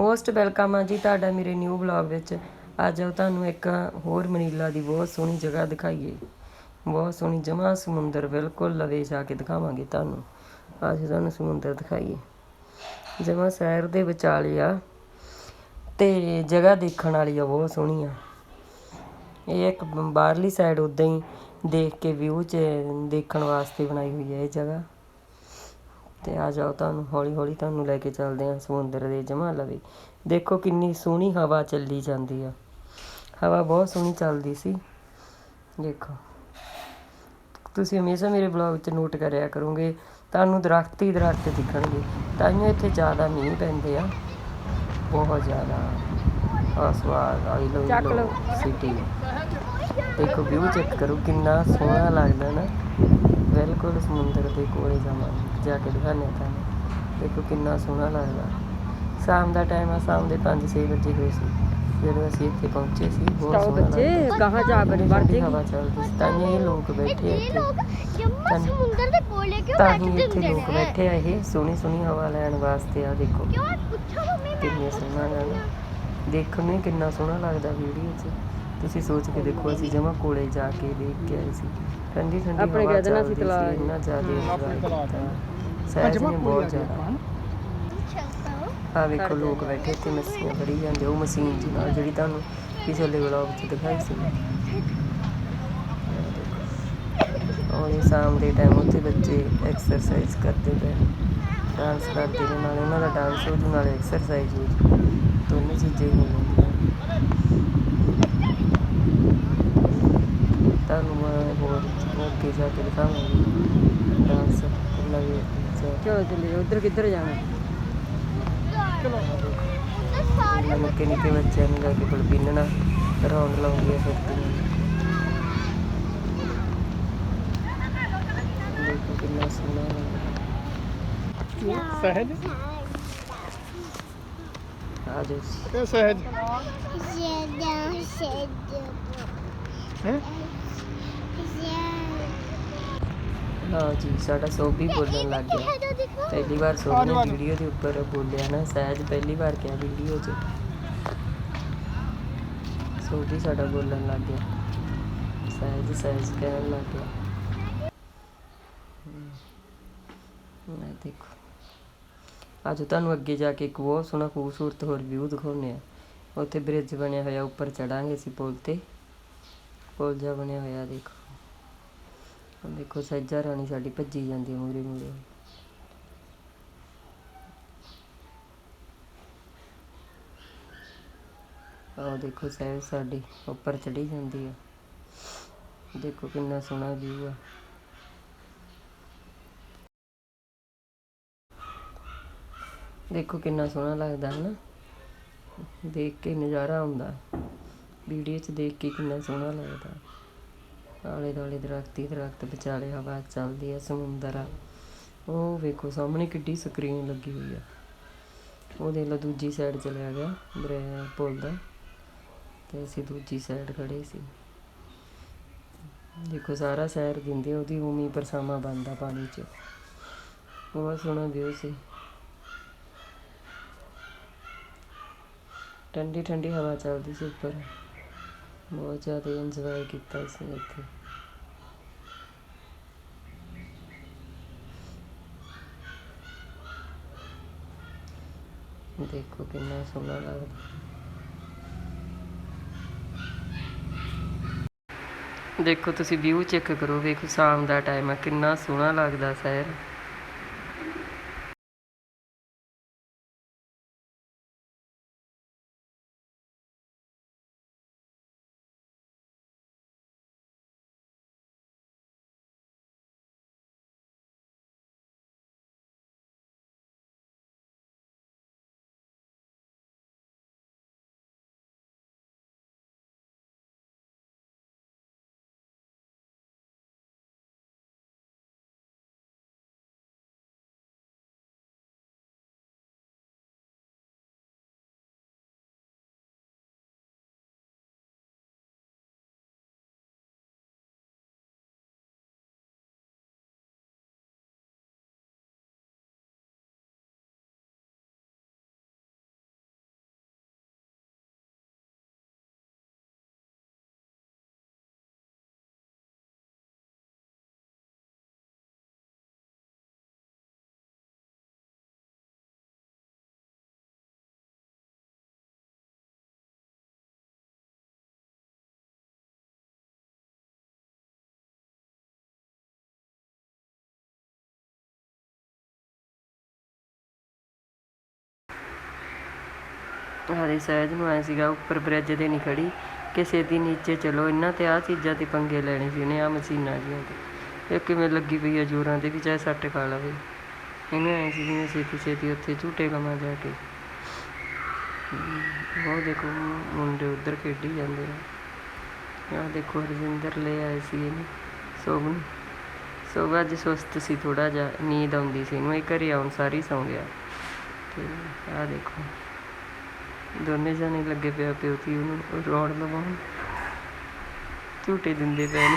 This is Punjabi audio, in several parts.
ਮੋਸਟ ਵੈਲਕਮ ਆ ਜੀ ਤੁਹਾਡਾ ਮੇਰੇ ਨਿਊ ਬਲੌਗ ਵਿੱਚ। ਅੱਜ ਉਹ ਤੁਹਾਨੂੰ ਇੱਕ ਹੋਰ ਮਨੀਲਾ ਦੀ ਬਹੁਤ ਸੋਹਣੀ ਜਗ੍ਹਾ ਦਿਖਾਈਏ। ਬਹੁਤ ਸੋਹਣੀ ਜਮਾ ਸਮੁੰਦਰ ਬਿਲਕੁਲ ਲਵੇ ਜਾ ਕੇ ਦਿਖਾਵਾਂਗੇ ਤੁਹਾਨੂੰ। ਅੱਜ ਤੁਹਾਨੂੰ ਸਮੁੰਦਰ ਦਿਖਾਈਏ। ਜਮਾ ਸ਼ਹਿਰ ਦੇ ਵਿਚਾਲੇ ਆ। ਤੇ ਜਗ੍ਹਾ ਦੇਖਣ ਵਾਲੀ ਆ, ਬਹੁਤ ਸੋਹਣੀ ਆ। ਇਹ ਇੱਕ ਬਾਹਰਲੀ ਸਾਈਡ ਉਦਾਂ ਹੀ ਦੇਖ ਕੇ ਵਿਊ 'ਚ ਦੇਖਣ ਵਾਸਤੇ ਬਣਾਈ ਹੋਈ ਹੈ ਇਹ ਜਗ੍ਹਾ। ਤੇ ਆ ਜਾਓ ਤੁਹਾਨੂੰ ਹੌਲੀ ਹੌਲੀ ਤੁਹਾਨੂੰ ਲੈ ਕੇ ਚੱਲਦੇ ਹਾਂ ਸਮੁੰਦਰ ਦੇ ਜਮਾ ਲਵੇ ਦੇਖੋ ਕਿੰਨੀ ਸੋਹਣੀ ਹਵਾ ਚੱਲੀ ਜਾਂਦੀ ਆ। ਹਵਾ ਬਹੁਤ ਸੋਹਣੀ ਚੱਲਦੀ ਸੀ। ਦੇਖੋ। ਤੁਸੀਂ ਹਮੇਸ਼ਾ ਮੇਰੇ ਬਲੌਗ 'ਚ ਨੋਟ ਕਰਿਆ ਕਰੋਗੇ ਤੁਹਾਨੂੰ ਦਰਖਤ ਹੀ ਦਰਖਤ ਦਿਖਣਗੇ। ਤਾਂਹੀਓ ਇੱਥੇ ਜ਼ਿਆਦਾ ਮੀਂਹ ਪੈਂਦੇ ਆ। ਬਹੁਤ ਜ਼ਿਆਦਾ। ਆਸਵਾਦ ਆਈ ਲੋ ਸਿਟੀ। ਦੇਖੋ ਵਿਊ ਚੈੱਕ ਕਰੋ ਕਿੰਨਾ ਸੋਹਣਾ ਲੱਗਦਾ ਨਾ। ਬਿਲਕੁਲ ਸਮੁੰਦਰ ਦੇ ਕੋਲੇ ਜਾਵਾਂਗੇ ਜਾ ਕੇ ਹਾਂ ਤੁਹਾਨੂੰ। ਦੇਖੋ ਕਿੰਨਾ ਸੋਹਣਾ ਲੱਗਦਾ। ਸ਼ਾਮ ਦਾ ਟਾਈਮ ਆ ਸ਼ਾਮ ਦੇ 5-6 ਵਜੇ ਹੋਏ ਸੀ। ਜਦੋਂ ਅਸੀਂ ਇੱਥੇ ਪਹੁੰਚੇ ਸੀ ਬਹੁਤ ਸਟਾਓ ਸੋਹਣਾ ਬੱਚੇ ਲੱਗਦਾ। ਕਹਾਂ ਜਾ ਬੜੇ ਠੰਡੀ ਜੇ ਹਵਾ ਚੱਲਦੀ ਸੀ ਤਾਂ ਹੀ ਇਹ ਲੋਕ ਬੈਠੇ ਇਹ ਇੱਥੇ। ਲੋਕ ਜੰਮਾ ਸਮੁੰਦਰ ਦੇ ਕੋਲੇ ਕਿਉਂ ਤਾਂ ਬੈਠ ਹੀ ਇੱਥੇ ਲੋਕ ਬੈਠੇ ਆ ਇਹ ਸੋਹਣੀ ਸੋਹਣੀ ਹਵਾ ਲੈਣ ਵਾਸਤੇ ਆ ਦੇਖੋ। ਕਿਉਂ? ਪੁੱਛੋ ਮੰਮੀ ਮੈਂ ਕਿੰਨੇ ਸੋਹਣਾ ਦੇਖਣ ਨੂੰ ਹੀ ਕਿੰਨਾ ਸੋਹਣਾ ਲੱਗਦਾ ਵੀਡੀਓ 'ਚ। ਤੁਸੀਂ ਸੋਚ ਕੇ ਦੇਖੋ ਅਸੀਂ ਜਮਾ ਕੋਲੇ ਜਾ ਕੇ ਦੇਖ ਕੇ ਆਏ ਸੀ। ਠੰਡੀ ਠੰਡੀ ਆਪਣੇ ਕਹਿ ਦੇਣਾ ਸੀ ਤਲਾਅ ਇੰਨਾ ਜ਼ਿਆਦਾ ਆਪਣੇ ਤਲਾਅ ਚ। ਸਹਿਜ ਨੇ ਬਹੁਤ ਜ਼ਿਆਦਾ। ਆ ਵੇਖੋ ਲੋਕ ਬੈਠੇ ਇੱਥੇ ਮੱਛੀਆਂ ਫੜੀ ਜਾਂਦੇ ਉਹ ਮਸ਼ੀਨ ਜੀ ਨਾਲ ਜਿਹੜੀ ਤੁਹਾਨੂੰ ਪਿਛਲੇ ਵਲੌਗ 'ਚ ਦਿਖਾਈ ਸੀ। ਉਹ ਇਹ ਸ਼ਾਮ ਦੇ ਟਾਈਮ ਉੱਥੇ ਬੱਚੇ ਐਕਸਰਸਾਈਜ਼ ਕਰਦੇ ਪਏ ਡਾਂਸ ਕਰਦੇ ਨੇ ਨਾਲੇ ਉਹਨਾਂ ਦਾ ਡਾਂਸ ਹੋ ਜੂ ਨਾਲੇ ਐਕਸਰਸਾਈਜ਼ ਹੋ ਜੂ। ਦੋਨੇ ਚੀਜ਼ਾਂ ਹੀ ਹੋ ਜਾਂਦੀਆਂ ਤੁਹਾਨੂੰ ਮੈਂ ਹੋਰ ਅੱਗੇ ਜਾ ਕੇ ਦਿਖਾਵਾਂਗੀ ਡਾਂਸ ਲੱਗੇ ਚਲੋ ਚੱਲੀਏ ਉਧਰ ਕਿੱਧਰ ਜਾਣਾ ਤਾਂ ਸਾਰੇ ਨਿੱਕੇ ਨਿੱਕੇ ਬੱਚਿਆਂ ਨੂੰ ਲੈ ਕੇ ਕੋਲ ਪਿੰਨਣਾ ਰੌਂਡ ਲਾਉਂਦੀਆਂ ਫਿਰਦੀਆਂ ਦੇਖੋ ਕਿੰਨਾ ਸੋਹਣਾ ਲੱਗਦਾ ਸਹਿਜ ਆ ਜਾਓ ਹੈ? ਜੀ ਸਾਡਾ ਸੋਭੀ ਬੋਲਣ ਲੱਗ ਗਿਆ। ਇਹ ਦੇਖੋ ਪਹਿਲੀ ਵਾਰ ਸੋਭੀ ਨੇ ਵੀਡੀਓ ਦੇ ਉੱਪਰ ਬੋਲਿਆ ਨਾ ਸਹਿਜ ਪਹਿਲੀ ਵਾਰ ਕਿਹਾ ਵੀਡੀਓ 'ਚ। ਸੋਭੀ ਸਾਡਾ ਬੋਲਣ ਲੱਗ ਗਿਆ। ਸਹਿਜ ਸਹਿਜ ਕਹਿਣ ਲੱਗ ਗਿਆ। ਮੈਂ ਦੇਖੋ। ਅੱਜ ਤੁਹਾਨੂੰ ਅੱਗੇ ਜਾ ਕੇ ਇੱਕ ਬਹੁਤ ਸੋਹਣਾ, ਖੂਬਸੂਰਤ ਹੋਰ ਵਿਊ ਦਿਖਾਉਂਦੇ ਆ ਉੱਥੇ ਬ੍ਰਿਜ ਬਣਿਆ ਹੋਇਆ, ਉੱਪਰ ਚੜਾਂਗੇ ਅਸੀਂ ਪੁਲ ਤੇ। ਪੁਲ ਜਿਹਾ ਬਣਿਆ ਹੋਇਆ, ਦੇਖੋ। ਦੇਖੋ ਸਹਿਜਾ ਰਾਣੀ ਸਾਡੀ ਭੱਜੀ ਜਾਂਦੀ ਮੂਰੇ ਮੂਰੇ ਆਹ ਦੇਖੋ ਸਹਿਜ ਸਾਡੀ ਉੱਪਰ ਚੜੀ ਜਾਂਦੀ ਆ ਦੇਖੋ ਕਿੰਨਾ ਸੋਹਣਾ ਵਿਊ ਆ। ਦੇਖੋ ਕਿੰਨਾ ਸੋਹਣਾ ਲੱਗਦਾ ਹੈ ਨਾ ਦੇਖ ਕੇ ਨਜ਼ਾਰਾ ਆਉਂਦਾ। ਵੀਡੀਓ 'ਚ ਦੇਖ ਕੇ ਕਿੰਨਾ ਸੋਹਣਾ ਲੱਗਦਾ। ਆਲੇ ਦੁਆਲੇ ਦਰਖਤ ਹੀ ਦਰਖਤ, ਵਿਚਾਲੇ ਹਵਾ ਚੱਲਦੀ ਹੈ ਸਮੁੰਦਰ ਆ। ਉਹ ਵੇਖੋ, ਸਾਹਮਣੇ ਕਿੱਡੀ ਸਕਰੀਨ ਲੱਗੀ ਹੋਈ ਆ। ਉਹ ਦੇਖ ਲਓ ਦੂਜੀ ਸਾਈਡ ਚਲਿਆ ਗਿਆ, ਬਰੇ ਪੁਲ ਦਾ। ਤੇ ਅਸੀਂ ਦੂਜੀ ਸਾਈਡ ਖੜੇ ਸੀ। ਦੇਖੋ, ਸਾਰਾ ਸੈਰ ਦਿੰਦੇ ਉਹਦੀ ਉਮੀ ਪਰਸਾਮਾ ਬੰਦਾ ਪਾਣੀ 'ਚ। ਬਹੁਤ ਸੋਹਣਾ ਵਿਊ ਸੀ। ਠੰਡੀ ਠੰਡੀ ਹਵਾ ਚੱਲਦੀ ਸੀ ਉੱਪਰ। ਬਹੁਤ ਜ਼ਿਆਦਾ ਇੰਜੋਏ ਕੀਤਾ ਸੀ ਇੱਥੇ। ਦੇਖੋ ਕਿੰਨਾ ਸੋਹਣਾ ਲੱਗਦਾ। ਦੇਖੋ ਤੁਸੀਂ ਵਿਊ ਚੈੱਕ ਕਰੋ ਵੇਖੋ ਸ਼ਾਮ ਦਾ ਟਾਈਮ ਹੈ ਕਿੰਨਾ ਸੋਹਣਾ ਲੱਗਦਾ ਸ਼ਹਿਰ। ਹਾਲੇ ਸਹਿਜ ਨੂੰ ਆਇਆ ਸੀਗਾ, ਉੱਪਰ ਬ੍ਰਿਜ ਦੇ ਨਹੀਂ ਖੜੀ ਕਿ ਛੇਤੀ ਨੀਚੇ ਚਲੋ। ਇਹਨਾਂ ਤੇ ਆ ਚੀਜ਼ਾਂ ਤੇ ਪੰਗੇ ਲੈਣੇ ਸੀ ਇਹਨੇ ਆ ਮਸ਼ੀਨਾਂ ਜੀਆਂ ਤੇ ਇਹ ਕਿਵੇਂ ਲੱਗੀ ਪਈ ਆ ਜੋਰਾਂ ਤੇ ਵੀ ਚਾਹੇ ਸੱਟ ਖਾ ਲਵੇ। ਇਹਨੂੰ ਐ ਸੀ ਜਿਵੇਂ ਛੇਤੀ ਛੇਤੀ ਉੱਥੇ ਝੂਟੇ ਲਵਾਂ ਜਾ ਕੇ। ਉਹ ਦੇਖੋ, ਮੁੰਡੇ ਉੱਧਰ ਖੇਡੀ ਜਾਂਦੇ ਨੇ ਆਹ ਦੇਖੋ ਰਜਿੰਦਰ ਲੈ ਆਏ ਸੀ ਇਹਨੂੰ ਸੋਭ ਨੂੰ ਸੋਭ ਅੱਜ ਸੁਸਤ ਸੀ ਥੋੜਾ ਜਿਹਾ, ਨੀਂਦ ਆਉਂਦੀ ਸੀ ਇਹਨੂੰ। ਇਹ ਘਰੇ ਆਉਣ ਸਾਰੀ ਸੌਂ ਗਿਆ। ਤੇ ਆਹ ਦੇਖੋ। ਦੋਨੇ ਜਾਣੇ ਲੱਗੇ ਪਿਆ ਪਿਓ ਤੀ ਉਹਨੂੰ ਰੋਣ ਲਵਾਉਣ। ਝੂਟੇ ਦਿੰਦੇ ਪਏ ਨੇ।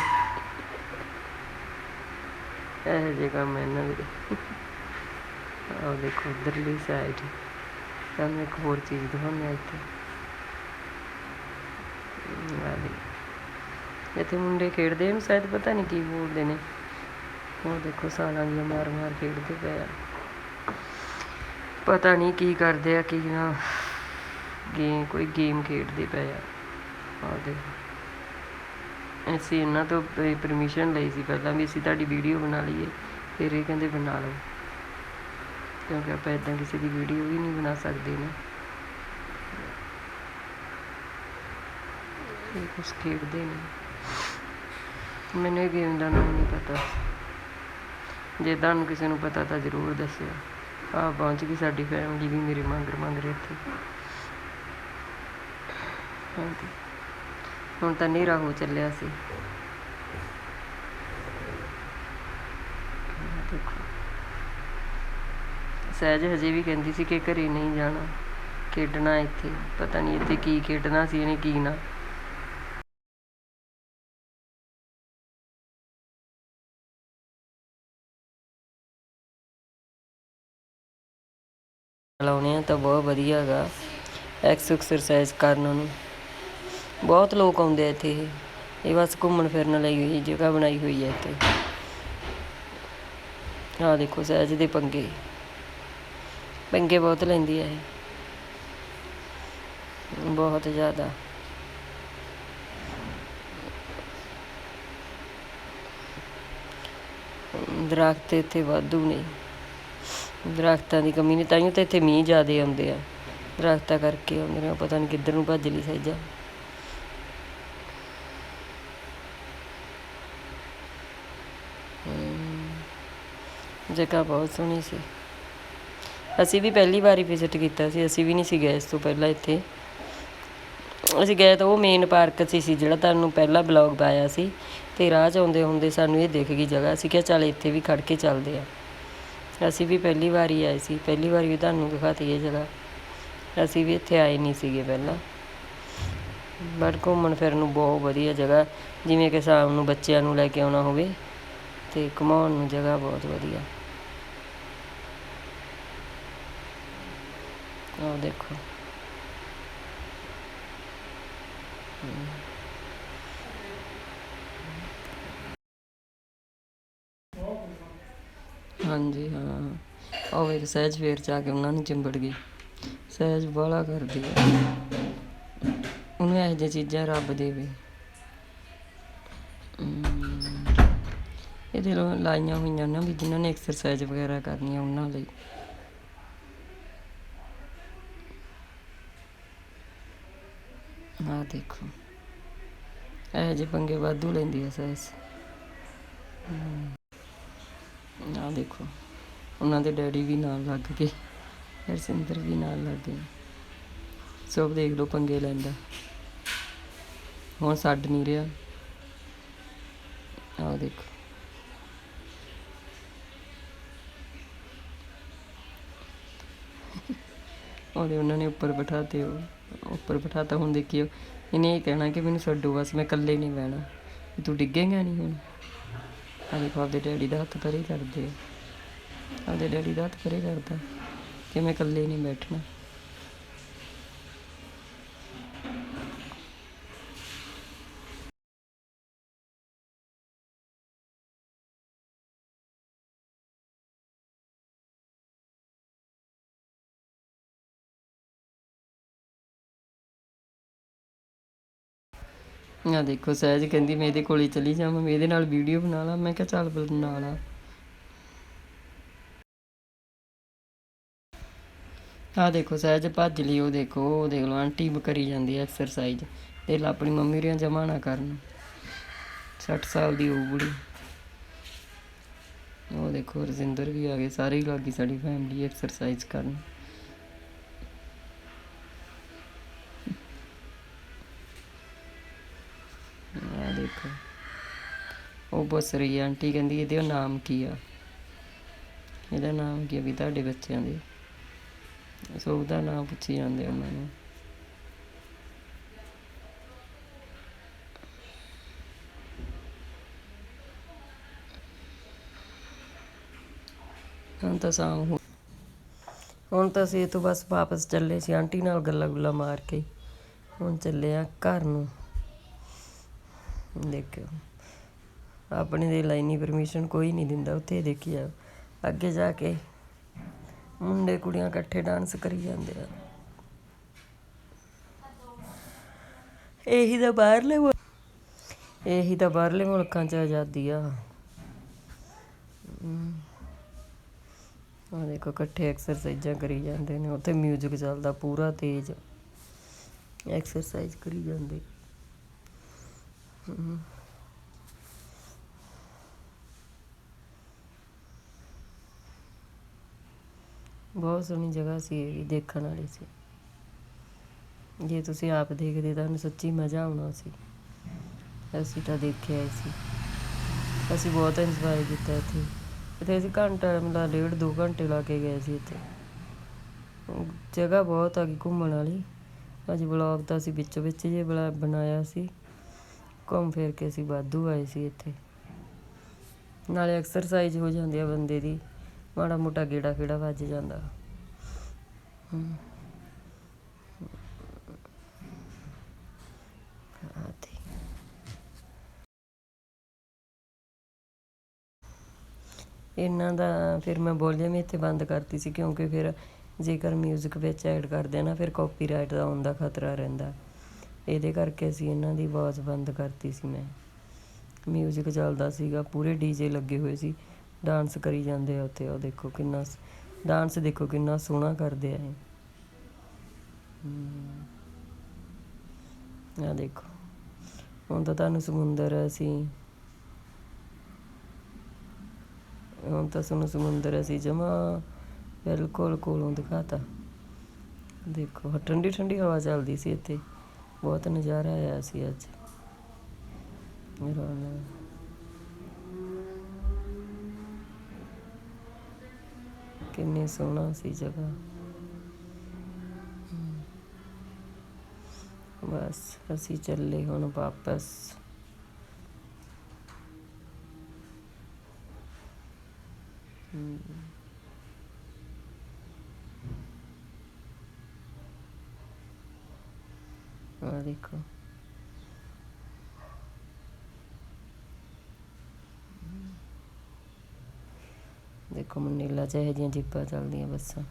ਇਹ ਜੇ ਕੰਮ ਇਹਨਾਂ ਦੇ। ਆਹ ਦੇਖੋ, ਉਧਰਲੀ ਸਾਈਡ ਤੁਹਾਨੂੰ ਇੱਕ ਹੋਰ ਚੀਜ਼ ਦਿਖਾਉਂਦੇ ਆ ਇੱਥੇ। ਇੱਥੇ ਮੁੰਡੇ ਖੇਡਦੇ ਇਹਨੂੰ ਸ਼ਾਇਦ ਪਤਾ ਨਹੀਂ ਕੀ ਬੋਲਦੇ ਨੇ। ਉਹ ਦੇਖੋ, ਸਾਲਾਂ ਦੀਆਂ ਮਾਰ ਮਾਰ ਖੇਡਦੇ ਪਏ ਆ। ਪਤਾ ਨਹੀਂ ਕੀ ਕਰਦੇ ਆ, ਕੀ ਨਾ। ਗੇਮ, ਕੋਈ ਗੇਮ ਖੇਡਦੇ ਪਏ ਆ। ਆਹ ਅਸੀਂ ਇਹਨਾਂ ਤੋਂ ਪਰਮਿਸ਼ਨ ਲਈ ਸੀ ਪਹਿਲਾਂ ਵੀ ਅਸੀਂ ਤੁਹਾਡੀ ਵੀਡੀਓ ਬਣਾ ਲਈਏ, ਫਿਰ ਇਹ ਕਹਿੰਦੇ ਬਣਾ ਲਓ। ਕਿਉਂਕਿ ਆਪਾਂ ਇਦਾਂ ਕਿਸੇ ਦੀ ਵੀਡੀਓ ਵੀ ਨਹੀਂ ਬਣਾ ਸਕਦੇ ਨਾ। ਇਹ ਕੁਛ ਖੇਡਦੇ ਨੇ। ਮੈਨੂੰ ਇਹ ਗੇਮ ਦਾ ਨਾਮ ਨਹੀਂ ਪਤਾ। ਜੇ ਤੁਹਾਨੂੰ ਕਿਸੇ ਨੂੰ ਪਤਾ ਤਾਂ ਜ਼ਰੂਰ ਦੱਸਿਓ। ਆ ਪਹੁੰਚ ਗਈ ਸਾਡੀ ਫੈਮਿਲੀ ਵੀ ਮੇਰੇ ਮੰਗਰ ਮੰਗ ਮੰਗਰ ਇੱਥੇ। ਹਾਂਜੀ ਹੁਣ ਤਾਂ ਹਨੇਰਾ ਹੋ ਚੱਲਿਆ ਸੀ। ਦੇਖੋ। ਸਹਿਜ ਹਜੇ ਵੀ ਕਹਿੰਦੀ ਸੀ ਕਿ ਘਰੇ ਨਹੀਂ ਜਾਣਾ। ਖੇਡਣਾ ਇੱਥੇ। ਪਤਾ ਨਹੀਂ ਇੱਥੇ ਕੀ ਖੇਡਣਾ ਸੀ ਇਹਨੇ ਕੀ ਨਾ। ਲਾਉਣੇ ਆ ਤਾਂ ਬਹੁਤ ਵਧੀਆ ਹੈਗਾ। ਐਕਸ ਐਕਸਰਸਾਈਜ਼ ਕਰਨ ਨੂੰ। ਬਹੁਤ ਲੋਕ ਆਉਂਦੇ ਆ ਇੱਥੇ ਇਹ। ਇਹ ਬਸ ਘੁੰਮਣ ਫਿਰਨ ਲਈ ਹੋਈ ਜਗ੍ਹਾ ਬਣਾਈ ਹੋਈ ਹੈ ਇੱਥੇ। ਆਹ ਦੇਖੋ ਸਹਿਜ ਦੇ ਪੰਗੇ। ਪੰਗੇ ਬਹੁਤ ਲੈਂਦੀ ਹੈ ਇਹ। ਬਹੁਤ ਜ਼ਿਆਦਾ। ਦਰਖਤ ਇੱਥੇ ਵਾਧੂ ਨੇ। ਦਰਖਤਾਂ ਦੀ ਕਮੀ ਨਹੀਂ ਤਾਈਓ ਤਾਂ ਇੱਥੇ ਮੀਂਹ ਜ਼ਿਆਦੇ ਆਉਂਦੇ ਆ। ਦਰਖਤਾਂ ਕਰਕੇ ਆਉਂਦੇ ਨੇ, ਪਤਾ ਨਹੀਂ ਕਿੱਧਰ ਨੂੰ ਭੱਜ ਲਈ ਸਹਿਜਾ। ਜਗ੍ਹਾ ਬਹੁਤ ਸੋਹਣੀ ਸੀ। ਅਸੀਂ ਵੀ ਪਹਿਲੀ ਵਾਰੀ ਵਿਜ਼ਿਟ ਕੀਤਾ ਸੀ, ਅਸੀਂ ਵੀ ਨਹੀਂ ਸੀ ਗਏ ਇਸ ਤੋਂ ਪਹਿਲਾਂ ਇੱਥੇ। ਅਸੀਂ ਗਏ ਤਾਂ ਉਹ ਮੇਨ ਪਾਰਕ 'ਚ ਸੀ, ਜਿਹੜਾ ਤੁਹਾਨੂੰ ਪਹਿਲਾਂ ਬਲੌਗ ਪਾਇਆ ਸੀ। ਤੇ ਰਾਹ 'ਚ ਆਉਂਦੇ ਹੁੰਦੇ ਸਾਨੂੰ ਇਹ ਦਿਖ ਗਈ ਜਗ੍ਹਾ। ਅਸੀਂ ਕਿਹਾ ਚੱਲ ਇੱਥੇ ਵੀ ਖੜ ਕੇ ਚੱਲਦੇ ਆ ਅਸੀਂ ਵੀ ਪਹਿਲੀ ਵਾਰੀ ਆਏ ਸੀ, ਪਹਿਲੀ ਵਾਰੀ ਵੀ ਤੁਹਾਨੂੰ ਦਿਖਾਤੀ ਇਹ ਜਗ੍ਹਾ। ਅਸੀਂ ਵੀ ਇੱਥੇ ਆਏ ਨਹੀਂ ਸੀਗੇ ਪਹਿਲਾਂ। ਬਟ ਘੁੰਮਣ ਫਿਰਨ ਨੂੰ ਬਹੁਤ ਵਧੀਆ ਜਗ੍ਹਾ, ਜਿਵੇਂ ਕਿ ਸ਼ਾਮ ਨੂੰ ਬੱਚਿਆਂ ਨੂੰ ਲੈ ਕੇ ਆਉਣਾ ਹੋਵੇ, ਤੇ ਘੁਮਾਉਣ ਨੂੰ ਜਗ੍ਹਾ ਬਹੁਤ ਵਧੀਆ। ਆਹ ਦੇਖੋ ਹਾਂਜੀ, ਹਾਂ। ਉਹ ਵੇਖ ਸਹਿਜ ਫੇਰ ਚ ਕੇ ਉਹਨਾਂ ਨੂੰ ਚਿੰਬੜ ਗਈ। ਸਹਿਜ ਬਾਲਾ ਕਰਦੀ ਆ। ਉਹਨੂੰ ਇਹੋ ਜਿਹੀਆਂ ਚੀਜ਼ਾਂ ਰੱਬ ਦੇਵੇ ਇਹਦੇ ਲਾਈਆਂ ਹੋਈਆਂ ਨਾ ਵੀ ਜਿਨ੍ਹਾਂ ਨੇ ਐਕਸਰਸਾਈਜ਼ ਵਗੈਰਾ ਕਰਨੀ ਆ ਉਹਨਾਂ ਲਈ। ਆਹ ਦੇਖੋ। ਇਹ ਜਿਹੇ ਪੰਗੇ ਵਾਧੂ ਲੈਂਦੀ ਆ ਸੈਸ। ਆਹ ਦੇਖੋ। ਉਹਨਾਂ ਦੇ ਡੈਡੀ ਵੀ ਨਾਲ ਲੱਗ ਗਏ। ਹਰਸਿੰਦਰ ਵੀ ਨਾਲ ਲੱਗ ਗਏ। ਸਭ ਦੇਖ ਲਓ ਪੰਗੇ ਲੈਂਦਾ। ਹੁਣ ਛੱਡ ਨਹੀਂ ਰਿਹਾ। ਆਹ ਦੇਖੋ। ਉਹਦੇ ਉਹਨਾਂ ਨੇ ਉੱਪਰ ਬਿਠਾਤੇ ਉਹ। ਉੱਪਰ ਬਿਠਾਤਾ ਹੁਣ ਦੇਖਿਓ। ਇਹਨੇ ਇਹ ਕਹਿਣਾ ਕਿ ਮੈਨੂੰ ਛੱਡੋ, ਬਸ ਮੈਂ ਇਕੱਲੇ ਨਹੀਂ ਬਹਿਣਾ। ਤੂੰ ਡਿੱਗੇਗਾ ਨਹੀਂ ਹੁਣ? ਆ ਆਪਦੇ ਡੈਡੀ ਦਾ ਹੱਥ ਪਰੇ ਕਰਦੇ ਆ। ਆਪਦੇ ਡੈਡੀ ਦਾ ਹੱਥ ਪਰੇ ਕਰਦਾ ਕਿ ਮੈਂ ਇਕੱਲੇ ਨਹੀਂ ਬੈਠਣਾ। ਆ ਦੇਖੋ ਸਹਿਜ ਕਹਿੰਦੀ, ਮੈਂ ਇਹਦੇ ਕੋਲੇ ਚਲੀ ਜਾਵਾਂ, ਮੈਂ ਇਹਦੇ ਨਾਲ ਵੀਡੀਓ ਬਣਾ ਲਾ। ਮੈਂ ਕਿਹਾ ਚੱਲ ਬਣਾ ਲਾ। ਆ ਦੇਖੋ ਸਹਿਜ ਭੱਜ ਲਈ, ਉਹ ਦੇਖੋ, ਉਹ ਦੇਖ ਲਓ, ਆਂਟੀ ਵੀ ਕਰੀ ਜਾਂਦੀ ਹੈ ਐਕਸਰਸਾਈਜ਼ ਤੇ ਲਾ, ਆਪਣੀ ਮੰਮੀ ਰਿਆਂ ਜਮਾ ਨਾ ਕਰਨ। 60 ਸਾਲ ਦੀ ਉਹ ਬੁੜੀ। ਉਹ ਦੇਖੋ ਰਜਿੰਦਰ ਵੀ ਆ ਗਏ, ਸਾਰੇ ਹੀ ਲੱਗੀ ਸਾਡੀ ਫੈਮਿਲੀ ਐਕਸਰਸਾਈਜ਼ ਕਰਨ। ਪੁੱਛ ਰਹੀ ਹੈ ਆਂਟੀ ਕਹਿੰਦੀ ਇਹਦੇ ਨਾਮ ਕੀ ਆ? ਇਹਦਾ ਨਾਮ ਕੀ ਆ ਵੀ ਤੁਹਾਡੇ ਬੱਚਿਆਂ ਦੇ? ਸੋ ਉਹਦਾ ਨਾਮ ਪੁੱਛੀ ਜਾਂਦੇ ਉਹਨਾਂ ਨੂੰ। ਹੁਣ ਤਾਂ ਸ਼ਾਮ ਹੋ ਹੁਣ ਤਾਂ ਅਸੀਂ ਇਹ ਤੋਂ ਬਸ ਵਾਪਸ ਚੱਲੇ ਸੀ, ਆਂਟੀ ਨਾਲ ਗੱਲਾਂ ਗੁੱਲਾਂ ਮਾਰ ਕੇ ਹੁਣ ਚੱਲੇ ਆ ਘਰ ਨੂੰ। ਦੇਖਿਓ। ਆਪਣੇ ਦੇ ਲਾਈਨੀ ਪਰਮਿਸ਼ਨ ਕੋਈ ਨਹੀਂ ਦਿੰਦਾ, ਉੱਥੇ ਦੇਖੀ ਜਾ ਅੱਗੇ ਜਾ ਕੇ ਮੁੰਡੇ ਕੁੜੀਆਂ ਇਕੱਠੇ ਡਾਂਸ ਕਰੀ ਜਾਂਦੇ ਆ। ਇਹੀ ਤਾਂ ਬਾਹਰਲੇ ਇਹੀ ਤਾਂ ਬਾਹਰਲੇ ਮੁਲਕਾਂ 'ਚ ਆਜ਼ਾਦੀ ਆ। ਆ ਦੇਖੋ, ਇਕੱਠੇ ਐਕਸਰਸਾਈਜ਼ਾਂ ਕਰੀ ਜਾਂਦੇ ਨੇ, ਉੱਥੇ 뮤직 ਚੱਲਦਾ ਪੂਰਾ ਤੇਜ਼। ਐਕਸਰਸਾਈਜ਼ ਕਰੀ ਜਾਂਦੇ। ਹਮ। ਬਹੁਤ ਸੋਹਣੀ ਜਗ੍ਹਾ ਸੀ ਇਹ ਵੀ, ਦੇਖਣ ਵਾਲੀ ਸੀ। ਜੇ ਤੁਸੀਂ ਆਪ ਦੇਖਦੇ ਤਾਂ ਤੁਹਾਨੂੰ ਸੱਚੀ ਮਜ਼ਾ ਆਉਣਾ ਸੀ। ਅਸੀਂ ਤਾਂ ਦੇਖਿਆ ਹੀ ਸੀ। ਅਸੀਂ ਬਹੁਤ ਇੰਜੋਏ ਕੀਤਾ ਇੱਥੇ। ਇੱਥੇ ਅਸੀਂ ਘੰਟਾ ਮਤਲਬ ਡੇਢ ਦੋ ਘੰਟੇ ਲਾ ਕੇ ਗਏ ਸੀ ਇੱਥੇ। ਜਗ੍ਹਾ ਬਹੁਤ ਆ ਗਈ ਘੁੰਮਣ ਵਾਲੀ। ਅੱਜ ਵਲੌਗ ਤਾਂ ਅਸੀਂ ਵਿੱਚੋਂ ਵਿੱਚ ਜੇ ਬਣਾ- ਬਣਾਇਆ ਸੀ। ਘੁੰਮ ਫਿਰ ਕੇ ਅਸੀਂ ਵਾਧੂ ਆਏ ਸੀ ਇੱਥੇ। ਨਾਲੇ ਐਕਸਰਸਾਈਜ਼ ਹੋ ਜਾਂਦੀ ਆ ਬੰਦੇ ਦੀ। ਮਾੜਾ ਮੋਟਾ ਗੇੜਾ ਫੇੜਾ ਵੱਜ ਜਾਂਦਾ ਹਮ। ਆਹ ਤੇ। ਇਹਨਾਂ ਦਾ ਫਿਰ ਮੈਂ ਵੋਲੀਅਮ ਇੱਥੇ ਬੰਦ ਕਰਤੀ ਸੀ ਕਿਉਂਕਿ ਫਿਰ ਜੇਕਰ 뮤직 ਵਿੱਚ ਐਡ ਕਰਦੇ ਆ ਨਾ ਫਿਰ ਕਾਪੀਰਾਈਟ ਦਾ ਆਉਣ ਦਾ ਖਤਰਾ ਰਹਿੰਦਾ ਇਹਦੇ ਕਰਕੇ ਅਸੀਂ ਇਹਨਾਂ ਦੀ ਆਵਾਜ਼ ਬੰਦ ਕਰਤੀ ਸੀ ਮੈਂ 뮤직 ਚੱਲਦਾ ਸੀਗਾ ਪੂਰੇ ਡੀਜੇ ਲੱਗੇ ਹੋਏ ਸੀ ਡਾਂਸ ਕਰੀ ਜਾਂਦੇ ਆ ਉੱਥੇ, ਉਹ ਦੇਖੋ ਕਿੰਨਾ ਡਾਂਸ ਦੇਖੋ ਕਿੰਨਾ ਸੋਹਣਾ ਕਰਦੇ ਆ ਇਹ। ਆ ਦੇਖੋ, ਹੁਣ ਤਾਂ ਤੁਹਾਨੂੰ ਸਮੁੰਦਰ ਅਸੀਂ ਹੁਣ ਤਾਂ ਸਾਨੂੰ ਸਮੁੰਦਰ ਅਸੀਂ ਜਮਾ ਬਿਲਕੁਲ ਕੋਲੋਂ ਦਿਖਾਤਾ। ਦੇਖੋ, ਠੰਡੀ ਠੰਡੀ ਹਵਾ ਚੱਲਦੀ ਸੀ ਇੱਥੇ, ਬਹੁਤ ਨਜ਼ਾਰਾ ਆਇਆ ਸੀ ਅੱਜ। ਮੇਰਾ ਕਿੰਨੀ ਸੋਹਣਾ ਸੀ ਜਗ੍ਹਾ ਹਮ। ਬਸ ਅਸੀਂ ਚੱਲੇ ਹੁਣ ਵਾਪਸ ਆ ਦੇਖੋ ਦੇਖੋ ਮਨੀਲਾ ਚ ਇਹੋ ਜਿਹੀਆਂ ਜੀਪਾਂ ਚੱਲਦੀਆਂ ਬੱਸਾਂ।